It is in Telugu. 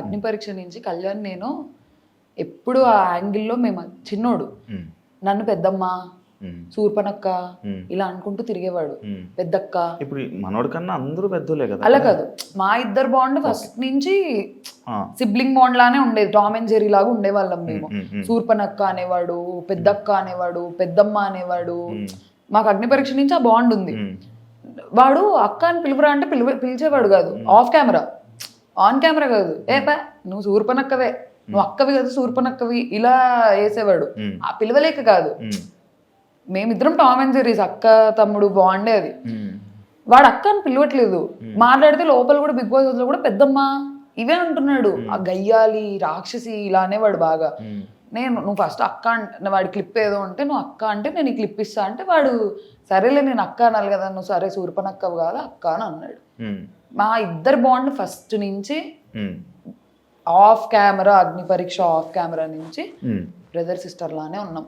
అగ్ని పరీక్ష నుంచి కళ్యాణ్ నేను ఎప్పుడు ఆ యాంగిల్లో మేము చిన్నోడు. నన్ను పెద్దమ్మ సూర్పనక్క ఇలా అనుకుంటూ తిరిగేవాడు. పెద్దక్క. ఇప్పుడు మనోడి కన్నా అందరూ పెద్దోలే కదా. అలా కాదు. మా ఇద్దరు బాండ్ ఫస్ట్ నుంచి సిబ్లింగ్ బాండ్ లానే ఉండేది. టామ్ అండ్ జెరీ లాగా ఉండేవాళ్ళం మేము. సూర్పనక్క అనేవాడు పెద్దక్క అనేవాడు పెద్దమ్మ అనేవాడు. మాకు అగ్ని పరీక్ష నుంచి ఆ బాండ్ ఉంది. వాడు అక్క అని పిలుపురా అంటే పిలిచేవాడు కాదు. ఆఫ్ కెమెరా ఆన్ కెమెరా కాదు. ఏ పా నువ్వు సూర్పనక్కవే. నువ్వు అక్కవి కదా సూర్పనక్కవి. ఇలా వేసేవాడు. ఉమ్, ఆ పిలవలేక కాదు. మేమిద్దరం టామ్ అండ్ జెరీస్ అక్క తమ్ముడు బాండే అది. వాడు అక్క అని పిలవట్లేదు. మాట్లాడితే లోపల కూడా బిగ్ బాస్లో కూడా పెద్దమ్మ ఇవే అంటున్నాడు. ఆ గయ్యాలి రాక్షసి ఇలా అనేవాడు బాగా. నేను నువ్వు ఫస్ట్ అక్క అంటే వాడి క్లిప్ ఏదో ఉంటే నువ్వు అక్క అంటే నేను ఈ క్లిప్ ఇస్తా అంటే వాడు సరేలే నేను అక్క అనాలి కదా నువ్వు సరే సూర్పనక్కవు కాదు అక్క అని అన్నాడు. మా ఇద్దరు బాండ్ ఫస్ట్ నుంచి ఆఫ్ కెమెరా అగ్ని పరీక్ష ఆఫ్ కెమెరా నుంచి. బ్రదర్ సిస్టర్ లానే ఉన్నాం